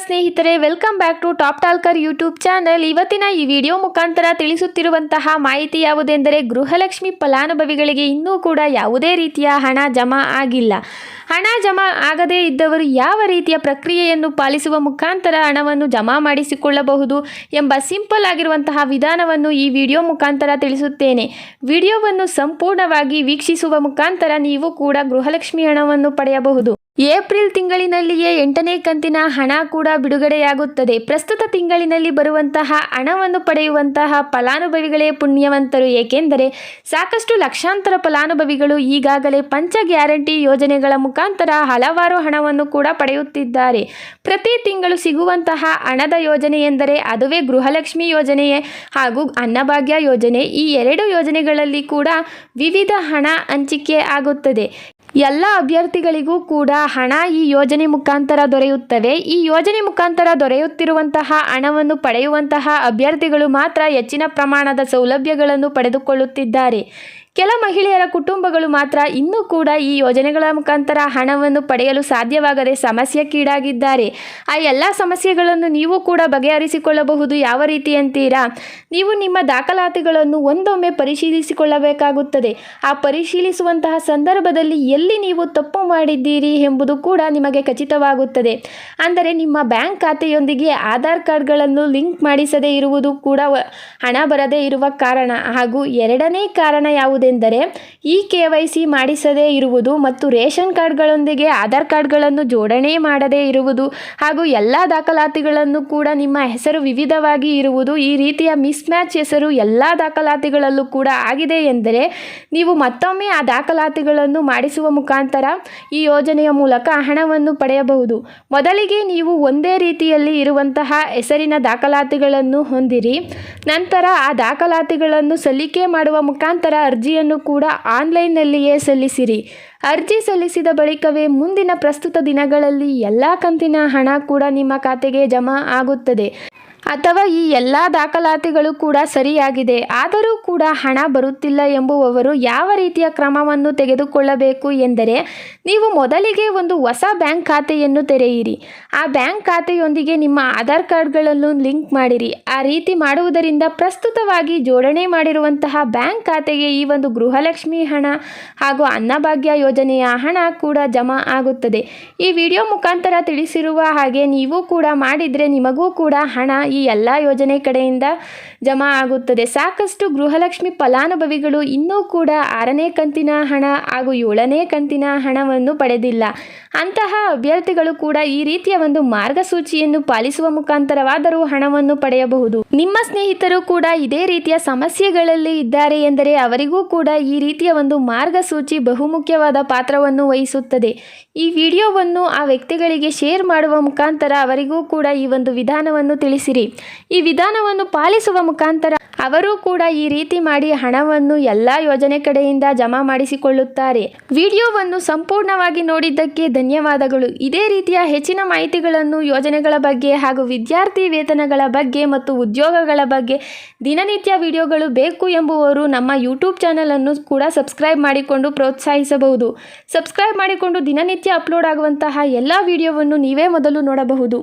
ಸ್ನೇಹಿತರೆ welcome back to top talker YouTube channel ಇವತ್ತಿನ ಈ ವಿಡಿಯೋ ಮುಖಾಂತರ ತಿಳಿಸುತ್ತಿರುವಂತಹ ಮಾಹಿತಿ ಯಾವುದೆಂದರೆ, ಗೃಹಲಕ್ಷ್ಮಿ ಫಲಾನುಭವಿಗಳಿಗೆ ಇನ್ನೂ ಕೂಡ ಯಾವುದೇ ರೀತಿಯ ಹಣ ಜಮಾ ಆಗಿಲ್ಲ. ಹಣ ಜಮಾ ಆಗದೇ ಇದ್ದವರು ಯಾವ ರೀತಿಯ ಪ್ರಕ್ರಿಯೆಯನ್ನು ಪಾಲಿಸುವ ಮುಖಾಂತರ ಹಣವನ್ನು ಜಮಾ ಮಾಡಿಸಿಕೊಳ್ಳಬಹುದು ಎಂಬ ಸಿಂಪಲ್ ಆಗಿರುವಂತಹ ವಿಧಾನವನ್ನು ಈ ವಿಡಿಯೋ ಮುಖಾಂತರ ತಿಳಿಸುತ್ತೇನೆ. ವಿಡಿಯೋವನ್ನು ಸಂಪೂರ್ಣವಾಗಿ ವೀಕ್ಷಿಸುವ ಮುಖಾಂತರ ನೀವು ಕೂಡ ಗೃಹಲಕ್ಷ್ಮಿ ಹಣವನ್ನು ಪಡೆಯಬಹುದು. ಏಪ್ರಿಲ್ ತಿಂಗಳಿನಲ್ಲಿಯೇ ಎಂಟನೇ ಕಂತಿನ ಹಣ ಕೂಡ ಬಿಡುಗಡೆಯಾಗುತ್ತದೆ. ಪ್ರಸ್ತುತ ತಿಂಗಳಿನಲ್ಲಿ ಬರುವಂತಹ ಹಣವನ್ನು ಪಡೆಯುವಂತಹ ಫಲಾನುಭವಿಗಳೇ ಪುಣ್ಯವಂತರು. ಏಕೆಂದರೆ ಸಾಕಷ್ಟು ಲಕ್ಷಾಂತರ ಫಲಾನುಭವಿಗಳು ಈಗಾಗಲೇ ಪಂಚ ಗ್ಯಾರಂಟಿ ಯೋಜನೆಗಳ ಮುಖಾಂತರ ಹಲವಾರು ಹಣವನ್ನು ಕೂಡ ಪಡೆಯುತ್ತಿದ್ದಾರೆ. ಪ್ರತಿ ತಿಂಗಳು ಸಿಗುವಂತಹ ಹಣದ ಯೋಜನೆ ಎಂದರೆ ಅದುವೇ ಗೃಹಲಕ್ಷ್ಮಿ ಯೋಜನೆಯೇ ಹಾಗೂ ಅನ್ನಭಾಗ್ಯ ಯೋಜನೆ. ಈ ಎರಡು ಯೋಜನೆಗಳಲ್ಲಿ ಕೂಡ ವಿವಿಧ ಹಣ ಹಂಚಿಕೆ ಆಗುತ್ತದೆ. ಎಲ್ಲ ಅಭ್ಯರ್ಥಿಗಳಿಗೂ ಕೂಡ ಹಣ ಈ ಯೋಜನೆ ಮುಖಾಂತರ ದೊರೆಯುತ್ತವೆ ಈ ಯೋಜನೆ ಮುಖಾಂತರ ದೊರೆಯುತ್ತಿರುವಂತಹ ಹಣವನ್ನು ಪಡೆಯುವಂತಹ ಅಭ್ಯರ್ಥಿಗಳು ಮಾತ್ರ ಹೆಚ್ಚಿನ ಪ್ರಮಾಣದ ಸೌಲಭ್ಯಗಳನ್ನು ಪಡೆದುಕೊಳ್ಳುತ್ತಿದ್ದಾರೆ. ಕೆಲ ಮಹಿಳೆಯರ ಕುಟುಂಬಗಳು ಮಾತ್ರ ಇನ್ನೂ ಕೂಡ ಈ ಯೋಜನೆಗಳ ಮುಖಾಂತರ ಹಣವನ್ನು ಪಡೆಯಲು ಸಾಧ್ಯವಾಗದೆ ಸಮಸ್ಯೆಕ್ಕೀಡಾಗಿದ್ದಾರೆ. ಆ ಎಲ್ಲ ಸಮಸ್ಯೆಗಳನ್ನು ನೀವು ಕೂಡ ಬಗೆಹರಿಸಿಕೊಳ್ಳಬಹುದು. ಯಾವ ರೀತಿ ಅಂತೀರಾ? ನೀವು ನಿಮ್ಮ ದಾಖಲಾತಿಗಳನ್ನು ಒಂದೊಮ್ಮೆ ಪರಿಶೀಲಿಸಿಕೊಳ್ಳಬೇಕಾಗುತ್ತದೆ. ಆ ಪರಿಶೀಲಿಸುವಂತಹ ಸಂದರ್ಭದಲ್ಲಿ ಎಲ್ಲಿ ನೀವು ತಪ್ಪು ಮಾಡಿದ್ದೀರಿ ಎಂಬುದು ಕೂಡ ನಿಮಗೆ ಖಚಿತವಾಗುತ್ತದೆ. ಅಂದರೆ ನಿಮ್ಮ ಬ್ಯಾಂಕ್ ಖಾತೆಯೊಂದಿಗೆ ಆಧಾರ್ ಕಾರ್ಡ್ಗಳನ್ನು ಲಿಂಕ್ ಮಾಡಿಸದೇ ಇರುವುದು ಕೂಡ ಹಣ ಬರದೇ ಇರುವ ಕಾರಣ. ಹಾಗೂ ಎರಡನೇ ಕಾರಣ ಯಾವುದೆಂದರೆ ಈ ಕೆ ವೈ ಸಿ ಮಾಡಿಸದೇ ಇರುವುದು ಮತ್ತು ರೇಷನ್ ಕಾರ್ಡ್ಗಳೊಂದಿಗೆ ಆಧಾರ್ ಕಾರ್ಡ್ಗಳನ್ನು ಜೋಡಣೆ ಮಾಡದೇ ಇರುವುದು ಹಾಗೂ ಎಲ್ಲ ದಾಖಲಾತಿಗಳನ್ನು ಕೂಡ ನಿಮ್ಮ ಹೆಸರು ವಿವಿಧವಾಗಿ ಇರುವುದು ಈ ರೀತಿಯ ಮಿಸ್ ಮ್ಯಾಚ್ ಹೆಸರು ಎಲ್ಲ ದಾಖಲಾತಿಗಳಲ್ಲೂ ಕೂಡ ಆಗಿದೆ ಎಂದರೆ ನೀವು ಮತ್ತೊಮ್ಮೆ ಆ ದಾಖಲಾತಿಗಳನ್ನು ಮಾಡಿಸುವ ಮುಖಾಂತರ ಈ ಯೋಜನೆಯ ಮೂಲಕ ಹಣವನ್ನು ಪಡೆಯಬಹುದು. ಮೊದಲಿಗೆ ನೀವು ಒಂದೇ ರೀತಿಯಲ್ಲಿ ಇರುವಂತಹ ಹೆಸರಿನ ದಾಖಲಾತಿಗಳನ್ನು ಹೊಂದಿರಿ. ನಂತರ ಆ ದಾಖಲಾತಿಗಳನ್ನು ಸಲ್ಲಿಕೆ ಮಾಡುವ ಮುಖಾಂತರ ಅರ್ಜಿಯನ್ನು ಕೂಡ ಆನ್ಲೈನ್ನಲ್ಲಿಯೇ ಸಲ್ಲಿಸಿರಿ. ಅರ್ಜಿ ಸಲ್ಲಿಸಿದ ಬಳಿಕವೇ ಮುಂದಿನ ಪ್ರಸ್ತುತ ದಿನಗಳಲ್ಲಿ ಎಲ್ಲ ಕಂತಿನ ಹಣ ಕೂಡ ನಿಮ್ಮ ಖಾತೆಗೆ ಜಮಾ ಆಗುತ್ತದೆ. ಅಥವಾ ಈ ಎಲ್ಲ ದಾಖಲಾತಿಗಳು ಕೂಡ ಸರಿಯಾಗಿದೆ. ಆದರೂ ಕೂಡ ಹಣ ಬರುತ್ತಿಲ್ಲ ಎಂಬುವವರು ಯಾವ ರೀತಿಯ ಕ್ರಮವನ್ನು ತೆಗೆದುಕೊಳ್ಳಬೇಕು ಎಂದರೆ, ನೀವು ಮೊದಲಿಗೆ ಒಂದು ಹೊಸ ಬ್ಯಾಂಕ್ ಖಾತೆಯನ್ನು ತೆರೆಯಿರಿ. ಆ ಬ್ಯಾಂಕ್ ಖಾತೆಯೊಂದಿಗೆ ನಿಮ್ಮ ಆಧಾರ್ ಕಾರ್ಡ್ಗಳನ್ನು ಲಿಂಕ್ ಮಾಡಿರಿ. ಆ ರೀತಿ ಮಾಡುವುದರಿಂದ ಪ್ರಸ್ತುತವಾಗಿ ಜೋಡಣೆ ಮಾಡಿರುವಂತಹ ಬ್ಯಾಂಕ್ ಖಾತೆಗೆ ಈ ಒಂದು ಗೃಹಲಕ್ಷ್ಮಿ ಹಣ ಹಾಗೂ ಅನ್ನಭಾಗ್ಯ ಯೋಜನೆಯ ಹಣ ಕೂಡ ಜಮಾ ಆಗುತ್ತದೆ. ಈ ವಿಡಿಯೋ ಮುಖಾಂತರ ತಿಳಿಸಿರುವ ಹಾಗೆ ನೀವು ಕೂಡ ಮಾಡಿದರೆ ನಿಮಗೂ ಕೂಡ ಹಣ ಈ ಎಲ್ಲ ಯೋಜನೆ ಕಡೆಯಿಂದ ಜಮಾ ಆಗುತ್ತದೆ. ಸಾಕಷ್ಟು ಗೃಹಲಕ್ಷ್ಮಿ ಫಲಾನುಭವಿಗಳು ಇನ್ನೂ ಕೂಡ ಆರನೇ ಕಂತಿನ ಹಣ ಹಾಗೂ ಏಳನೇ ಕಂತಿನ ಹಣವನ್ನು ಪಡೆದಿಲ್ಲ. ಅಂತಹ ಅಭ್ಯರ್ಥಿಗಳು ಕೂಡ ಈ ರೀತಿಯ ಒಂದು ಮಾರ್ಗಸೂಚಿಯನ್ನು ಪಾಲಿಸುವ ಮುಖಾಂತರವಾದರೂ ಹಣವನ್ನು ಪಡೆಯಬಹುದು. ನಿಮ್ಮ ಸ್ನೇಹಿತರು ಕೂಡ ಇದೇ ರೀತಿಯ ಸಮಸ್ಯೆಗಳಲ್ಲಿ ಇದ್ದಾರೆ ಎಂದರೆ ಅವರಿಗೂ ಕೂಡ ಈ ರೀತಿಯ ಒಂದು ಮಾರ್ಗಸೂಚಿ ಬಹುಮುಖ್ಯವಾದ ಪಾತ್ರವನ್ನು ವಹಿಸುತ್ತದೆ. ಈ ವಿಡಿಯೋವನ್ನು ಆ ವ್ಯಕ್ತಿಗಳಿಗೆ ಶೇರ್ ಮಾಡುವ ಮುಖಾಂತರ ಅವರಿಗೂ ಕೂಡ ಈ ಒಂದು ವಿಧಾನವನ್ನು ತಿಳಿಸಿರಿ. ಈ ವಿಧಾನವನ್ನು ಪಾಲಿಸುವ ಮುಖಾಂತರ ಅವರು ಕೂಡ ಈ ರೀತಿ ಮಾಡಿ ಹಣವನ್ನು ಎಲ್ಲ ಯೋಜನೆ ಕಡೆಯಿಂದ ಜಮಾ ಮಾಡಿಸಿಕೊಳ್ಳುತ್ತಾರೆ. ವಿಡಿಯೋವನ್ನು ಸಂಪೂರ್ಣವಾಗಿ ನೋಡಿದ್ದಕ್ಕೆ ಧನ್ಯವಾದಗಳು. ಇದೇ ರೀತಿಯ ಹೆಚ್ಚಿನ ಮಾಹಿತಿಗಳನ್ನು ಯೋಜನೆಗಳ ಬಗ್ಗೆ ಹಾಗೂ ವಿದ್ಯಾರ್ಥಿ ವೇತನಗಳ ಬಗ್ಗೆ ಮತ್ತು ಉದ್ಯೋಗಗಳ ಬಗ್ಗೆ ದಿನನಿತ್ಯ ವಿಡಿಯೋಗಳು ಬೇಕು ಎಂಬುವರು ನಮ್ಮ ಯೂಟ್ಯೂಬ್ ಚಾನಲನ್ನು ಕೂಡ ಸಬ್ಸ್ಕ್ರೈಬ್ ಮಾಡಿಕೊಂಡು ಪ್ರೋತ್ಸಾಹಿಸಬಹುದು. ಸಬ್ಸ್ಕ್ರೈಬ್ ಮಾಡಿಕೊಂಡು ದಿನನಿತ್ಯ ಅಪ್ಲೋಡ್ ಆಗುವಂತಹ ಎಲ್ಲ ವಿಡಿಯೋವನ್ನು ನೀವೇ ಮೊದಲು ನೋಡಬಹುದು.